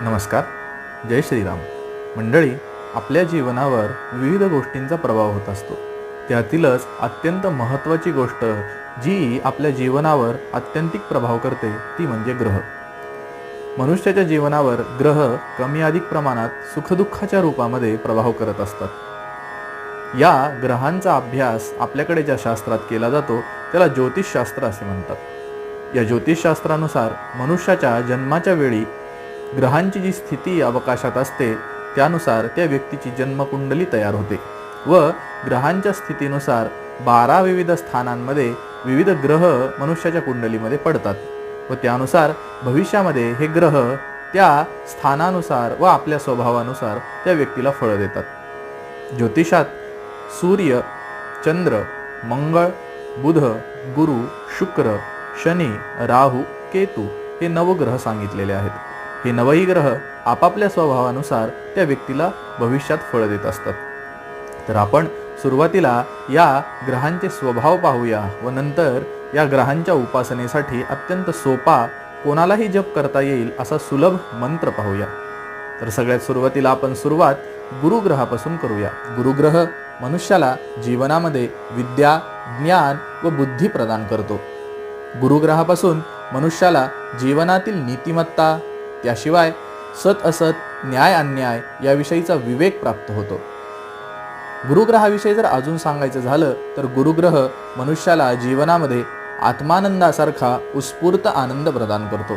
नमस्कार जय श्रीराम. मंडळी आपल्या जीवनावर विविध गोष्टींचा प्रभाव होत असतो. त्यातीलच अत्यंत महत्त्वाची गोष्ट जी आपल्या जीवनावर आत्यंतिक प्रभाव करते ती म्हणजे ग्रह. मनुष्याच्या जीवनावर ग्रह कमी अधिक प्रमाणात सुखदुःखाच्या रूपामध्ये प्रभाव करत असतात. या ग्रहांचा अभ्यास आपल्याकडे ज्या शास्त्रात केला जातो त्याला ज्योतिषशास्त्र असे म्हणतात. या ज्योतिषशास्त्रानुसार मनुष्याच्या जन्माच्या वेळी ग्रहांची जी स्थिती अवकाशात असते त्यानुसार त्या व्यक्तीची जन्मकुंडली तयार होते व ग्रहांच्या स्थितीनुसार बारा विविध स्थानांमध्ये विविध ग्रह मनुष्याच्या कुंडलीमध्ये पडतात व त्यानुसार भविष्यामध्ये हे ग्रह त्या स्थानानुसार व आपल्या स्वभावानुसार त्या व्यक्तीला फळं देतात. ज्योतिषात सूर्य चंद्र मंगळ बुध गुरु शुक्र शनी राहू केतू हे नवग्रह सांगितलेले आहेत. हे नवही ग्रह आपापल्या स्वभावानुसार त्या व्यक्तीला भविष्यात फळं देत असतात. तर आपण सुरुवातीला या ग्रहांचे स्वभाव पाहूया व नंतर या ग्रहांच्या उपासनेसाठी अत्यंत सोपा कोणालाही जप करता येईल असा सुलभ मंत्र पाहूया. तर सगळ्यात सुरुवातीला आपण सुरुवात गुरुग्रहापासून करूया. गुरुग्रह मनुष्याला जीवनामध्ये विद्या ज्ञान व बुद्धी प्रदान करतो. गुरुग्रहापासून मनुष्याला जीवनातील नीतिमत्ता त्याशिवाय सत असत न्याय अन्याय याविषयीचा विवेक प्राप्त होतो. गुरुग्रहाविषयी जर अजून सांगायचं झालं तर गुरुग्रह मनुष्याला जीवनामध्ये आत्मानंदासारखा उत्स्फूर्त आनंद प्रदान करतो.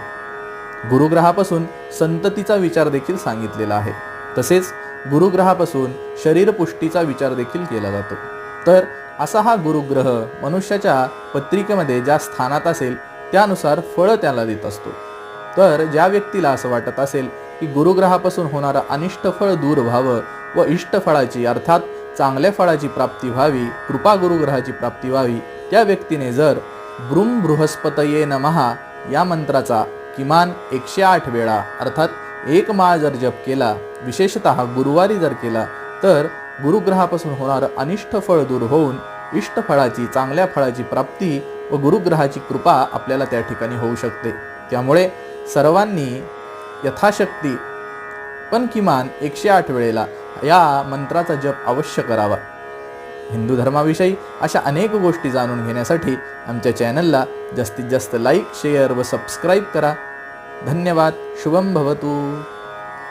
गुरुग्रहापासून संततीचा विचार देखील सांगितलेला आहे. तसेच गुरुग्रहापासून शरीरपुष्टीचा विचार देखील केला जातो. तर असा हा गुरुग्रह मनुष्याच्या पत्रिकेमध्ये ज्या स्थानात असेल त्यानुसार फळं त्याला देत असतो. तर ज्या व्यक्तीला असं वाटत असेल की गुरुग्रहापासून होणारं अनिष्ट फळ दूर व्हावं व इष्ट फळाची अर्थात चांगल्या फळाची प्राप्ती व्हावी कृपा गुरुग्रहाची प्राप्ती व्हावी त्या व्यक्तीने जर ब्रुम बृहस्पतये नमहा या मंत्राचा किमान एकशे आठ वेळा अर्थात एक माळ जर जप केला विशेषत गुरुवारी जर केला तर गुरुग्रहापासून होणारं अनिष्ट फळ दूर होऊन इष्ट फळाची चांगल्या फळाची प्राप्ती व गुरुग्रहाची कृपा आपल्याला त्या ठिकाणी होऊ शकते. त्यामुळे सर्वांनी यथाशक्ती पण किमान एकशे आठ वेळेला या मंत्राचा जप अवश्य करावा. हिंदू धर्माविषयी अशा अनेक गोष्टी जाणून घेण्यासाठी आमच्या चॅनलला जास्तीत जास्त लाईक शेअर व सबस्क्राईब करा. धन्यवाद. शुभम भवतू.